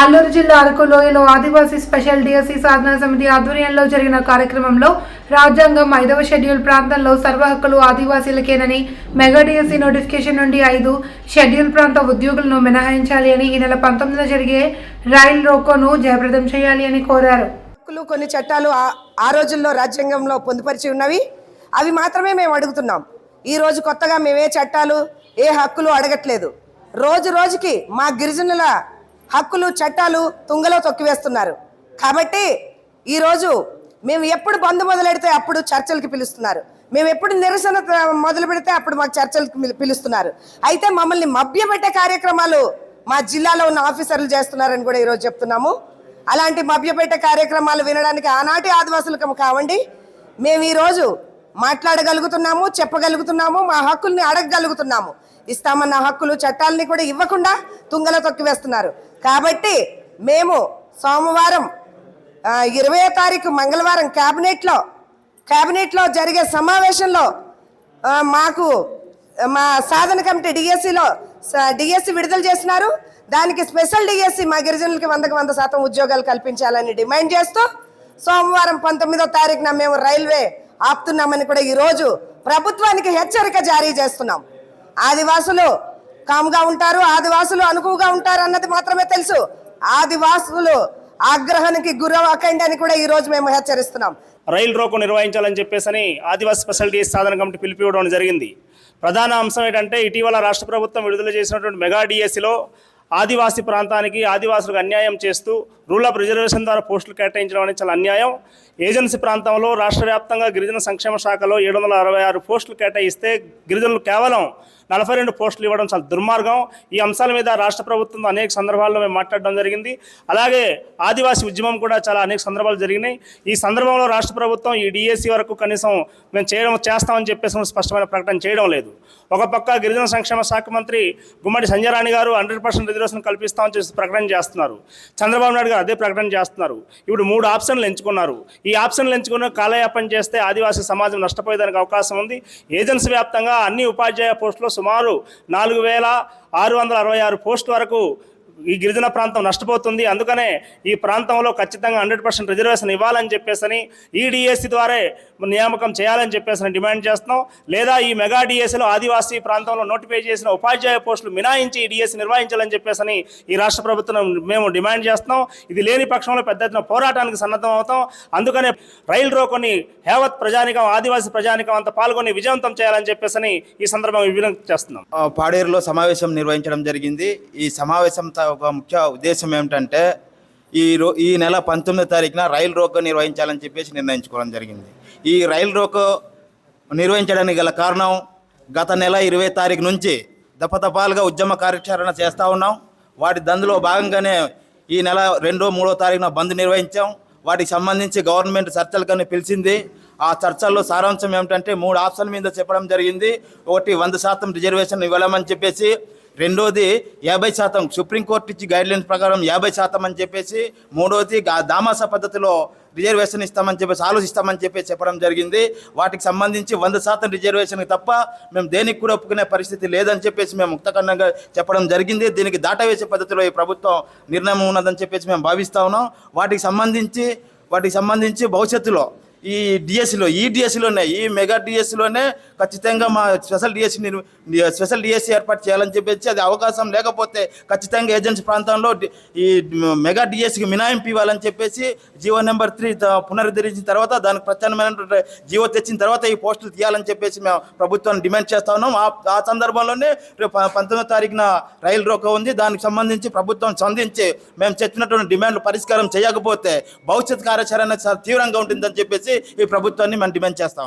అల్లూరు జిల్లా అరకు లోయలో ఆదివాసీ special DSC సాధనా సమితి ఆధ్వర్యంలో జరిగిన కార్యక్రమంలో రాజ్యాంగం ఐదవ షెడ్యూల్ ప్రాంతంలో సర్వ హక్కులు ఆదివాసీలకేనని మెగా డిఎస్సి నోటిఫికేషన్ నుండి ఐదు షెడ్యూల్ ప్రాంత ఉద్యోగులను మినహాయించాలి అని ఈ నెల పంతొమ్మిదిన జరిగే రైల్ రోకోను జయప్రదం చేయాలి అని కోరారు. హక్కులు కొన్ని చట్టాలు ఆ- ఆ రోజుల్లో రాజ్యాంగంలో పొందుపరిచి ఉన్నవి. అవి మాత్రమే మేము అడుగుతున్నాం. ఈ రోజు కొత్తగా మేమే చట్టాలు ఏ హక్కులు అడగట్లేదు. రోజు రోజుకి మా గిరిజనుల హక్కులు చట్టాలు తుంగలో తొక్కివేస్తున్నారు కాబట్టి ఈరోజు మేము ఎప్పుడు బంద్ మొదలెడితే అప్పుడు చర్చలకు పిలుస్తున్నారు. మేము ఎప్పుడు నిరసన మొదలు పెడితే అప్పుడు మాకు చర్చలకు పిలుస్తున్నారు. అయితే మమ్మల్ని మభ్యపెట్టే కార్యక్రమాలు మా జిల్లాలో ఉన్న ఆఫీసర్లు చేస్తున్నారని కూడా ఈరోజు చెప్తున్నాము. అలాంటి మభ్యపెట్టే కార్యక్రమాలు వినడానికి ఆనాటి ఆదివాసులకు కావండి. మేము ఈరోజు మాట్లాడగలుగుతున్నాము చెప్పగలుగుతున్నాము మా హక్కుల్ని అడగగలుగుతున్నాము. ఇస్తామన్న హక్కులు చట్టాలని కూడా ఇవ్వకుండా తుంగల తొక్కివేస్తున్నారు కాబట్టి మేము సోమవారం ఇరవై తారీఖు మంగళవారం క్యాబినెట్లో క్యాబినెట్లో జరిగే సమావేశంలో మాకు మా సాధన కమిటీ డిఎస్సిలో డిఎస్సి విడుదల చేసినారు. దానికి స్పెషల్ డిఎస్సి మా గిరిజనులకి వందకు వంద శాతం ఉద్యోగాలు కల్పించాలని డిమాండ్ చేస్తూ సోమవారం పంతొమ్మిదో తారీఖున మేము రైల్వే ఆపుతున్నామని కూడా ఈరోజు ప్రభుత్వానికి హెచ్చరిక జారీ చేస్తున్నాం. ఆదివాసులు కామ్గా ఉంటారు ఆదివాసులు అనుకువగా ఉంటారు అన్నది మాత్రమే తెలుసు. ఆదివాసులు ఆగ్రహానికి గురవకండి అని కూడా ఈరోజు మేము హెచ్చరిస్తున్నాం. రైలు రోకు నిర్వహించాలని చెప్పేసి ఆదివాసీ స్పెషాలిటీ సాధన కమిటీ పిలిపివ్వడం జరిగింది. ప్రధాన అంశం ఏంటంటే ఇటీవల రాష్ట్ర ప్రభుత్వం విడుదల చేసినటువంటి మెగా డిఎస్సిలో ఆదివాసీ ప్రాంతానికి ఆదివాసులకు అన్యాయం చేస్తూ రూల్ ఆఫ్ రిజర్వేషన్ ద్వారా పోస్టులు కేటాయించడం అనేది చాలా అన్యాయం. ఏజెన్సీ ప్రాంతంలో రాష్ట్ర వ్యాప్తంగా గిరిజన సంక్షేమ శాఖలో ఏడు వందల అరవై ఆరు పోస్టులు కేటాయిస్తే గిరిజనులు కేవలం నలభై రెండు పోస్టులు ఇవ్వడం చాలా దుర్మార్గం. ఈ అంశాల మీద రాష్ట్ర ప్రభుత్వం అనేక సందర్భాల్లో మేము మాట్లాడడం జరిగింది. అలాగే ఆదివాసీ ఉద్యమం కూడా చాలా అనేక సందర్భాలు జరిగినాయి. ఈ సందర్భంలో రాష్ట్ర ప్రభుత్వం ఈ డిఎస్సి వరకు కనీసం మేము చేయడం చేస్తామని చెప్పేసి స్పష్టమైన ప్రకటన చేయడం లేదు. ఒక పక్క గిరిజన సంక్షేమ శాఖ మంత్రి గుమ్మడి సంజయరాణి గారు హండ్రెడ్ పర్సెంట్ రిజర్వేషన్ కల్పిస్తామని చెప్పి ప్రకటన చేస్తున్నారు. చంద్రబాబు నాయుడు గారు అదే ప్రకటన చేస్తున్నారు. ఇప్పుడు మూడు ఆప్షన్లు ఎంచుకున్నారు. ఈ ఆప్షన్లు ఎంచుకున్న కాలయాపన చేస్తే ఆదివాసీ సమాజం నష్టపోయేదానికి అవకాశం ఉంది. ఏజెన్సీ వ్యాప్తంగా అన్ని ఉపాధ్యాయ పోస్టులు సుమారు నాలుగు వేల ఆరు వందల అరవై ఆరు పోస్ట్ వరకు ఈ గిరిజన ప్రాంతం నష్టపోతుంది. అందుకనే ఈ ప్రాంతంలో ఖచ్చితంగా హండ్రెడ్ పర్సెంట్ రిజర్వేషన్ ఇవ్వాలని చెప్పేసి అని ఈడిఎస్సి ద్వారా నియామకం చేయాలని చెప్పేసి డిమాండ్ చేస్తున్నాం. లేదా ఈ మెగా డిఎస్సిలో ఆదివాసీ ప్రాంతంలో నోటిఫై చేసిన ఉపాధ్యాయ పోస్టులు మినాయించి ఈ నిర్వహించాలని చెప్పేసి ఈ రాష్ట్ర ప్రభుత్వం మేము డిమాండ్ చేస్తున్నాం. ఇది లేని పక్షంలో పెద్ద ఎత్తున పోరాటానికి సన్నద్ధం అవుతాం. అందుకనే రైలు రోకొని హేవత్ ప్రజానికం ఆదివాసీ ప్రజానికం అంతా పాల్గొని విజయవంతం చేయాలని చెప్పేసి ఈ సందర్భంగా విజ్ఞప్తి చేస్తున్నాం. పాడేరులో సమావేశం నిర్వహించడం జరిగింది. ఈ సమావేశం ఒక ముఖ్య ఉద్దేశం ఏమిటంటే ఈ రో ఈ నెల పంతొమ్మిది తారీఖున రైలు రోకో నిర్వహించాలని చెప్పేసి నిర్ణయించుకోవడం జరిగింది. ఈ రైలు రోకో నిర్వహించడానికి గల కారణం గత నెల ఇరవై తారీఖు నుంచి దపదపాలుగా ఉద్యమ కార్యాచరణ చేస్తూ ఉన్నాం. వాటి దందులో భాగంగానే ఈ నెల రెండో మూడో తారీఖున బంద్ నిర్వహించాం. వాటికి సంబంధించి గవర్నమెంట్ చర్చలకని పిలిచింది. ఆ చర్చల్లో సారాంశం ఏమిటంటే మూడు ఆప్షన్ మీద చెప్పడం జరిగింది. ఒకటి వంద శాతం రిజర్వేషన్ ఇవ్వలేమని చెప్పేసి రెండోది యాభై శాతం సుప్రీంకోర్టు ఇచ్చి గైడ్లైన్స్ ప్రకారం యాభై శాతం అని చెప్పేసి మూడోది దామాస పద్ధతిలో రిజర్వేషన్ ఇస్తామని చెప్పేసి ఆలోచిస్తామని చెప్పేసి చెప్పడం జరిగింది. వాటికి సంబంధించి వంద శాతం రిజర్వేషన్ తప్ప మేము దేనికి కూడా ఒప్పుకునే పరిస్థితి లేదని చెప్పేసి మేము ముక్తఖండంగా చెప్పడం జరిగింది. దీనికి దాటవేసే పద్ధతిలో ఈ ప్రభుత్వం నిర్ణయం ఉన్నదని చెప్పేసి మేము భావిస్తా ఉన్నాం. వాటికి సంబంధించి వాటికి సంబంధించి భవిష్యత్తులో ఈ డిఎస్సిలో ఈ డిఎస్సిలోనే ఈ మెగా డిఎస్సిలోనే ఖచ్చితంగా మా స్పెషల్ డిఎస్సి స్పెషల్ డిఎస్సి ఏర్పాటు చేయాలని చెప్పేసి అది అవకాశం లేకపోతే ఖచ్చితంగా ఏజెన్సీ ప్రాంతంలో ఈ మెగా డిఎస్సికి మినాయింపు ఇవ్వాలని చెప్పేసి జీవో నెంబర్ త్రీ పునరుద్ధరించిన తర్వాత దానికి ప్రత్యామ్నాయమైనటువంటి జీవో తెచ్చిన తర్వాత ఈ పోస్టులు తీయాలని చెప్పేసి మేము ప్రభుత్వాన్ని డిమాండ్ చేస్తా ఉన్నాం. ఆ సందర్భంలోనే రేపు ప- పంతొమ్మిదో తారీఖున రైలు రోక ఉంది. దానికి సంబంధించి ప్రభుత్వం స్పందించి మేము చెప్పినటువంటి డిమాండ్లు పరిష్కారం చేయకపోతే భవిష్యత్ కార్యాచరణ చాలా తీవ్రంగా ఉంటుందని చెప్పేసి ఈ ప్రభుత్వాన్ని మనం డిమాండ్ చేస్తా